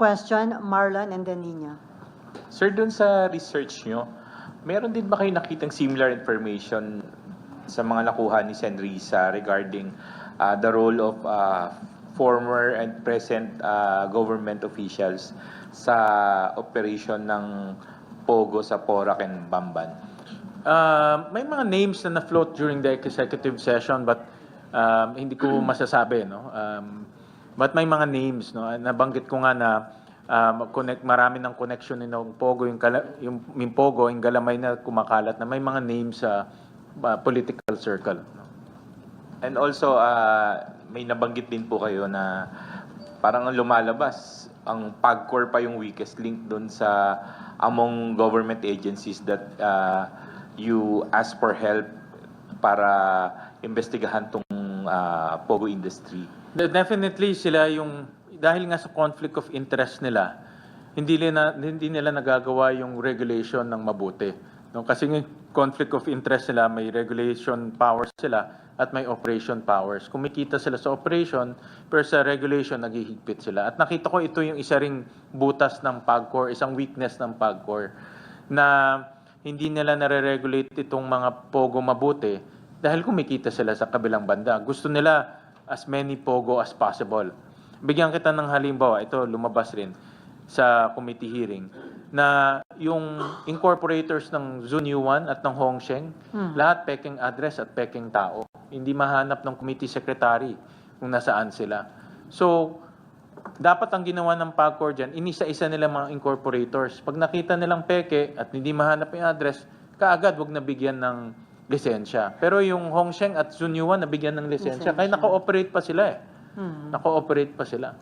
question, Marlon and then Nina. Sir, dun sa research nyo, meron din ba kayo nakitang similar information sa mga nakuha ni Sen. Risa regarding uh, the role of uh, former and present uh, government officials sa operation ng Pogo sa Porac and Bamban? Uh, may mga names na na-float during the executive session but um, hindi ko masasabi no. Um, but may mga names no. Nabanggit ko nga na um, connect marami ng connection ni ng Pogo yung kala, yung, yung Pogo yung galamay na kumakalat na may mga names sa uh, political circle. no. And also, uh, may nabanggit din po kayo na parang ang lumalabas, ang PAGCOR pa yung weakest link doon sa among government agencies that uh, you ask for help para investigahan tong uh, Pogo industry. De- Definitely sila yung dahil nga sa conflict of interest nila, hindi nila hindi nila nagagawa yung regulation ng mabuti. No, kasi yung conflict of interest nila, may regulation powers sila at may operation powers. Kumikita sila sa operation, pero sa regulation naghihigpit sila. At nakita ko ito yung isa ring butas ng PAGCOR, isang weakness ng PAGCOR na hindi nila nare-regulate itong mga pogo mabuti dahil kumikita sila sa kabilang banda. Gusto nila as many pogo as possible. Bigyan kita ng halimbawa, ito lumabas rin sa committee hearing na yung incorporators ng Zunyuan at ng Hongsheng, lahat peking address at peking tao. Hindi mahanap ng committee secretary kung nasaan sila. So, dapat ang ginawa ng PAGCOR dyan, inisa-isa nila mga incorporators. Pag nakita nilang peke at hindi mahanap yung address, kaagad wag nabigyan ng lisensya. Pero yung Hongsheng at Zunyuan nabigyan ng lisensya. Kaya naka-operate pa sila eh. Hmm. Naka-operate pa sila.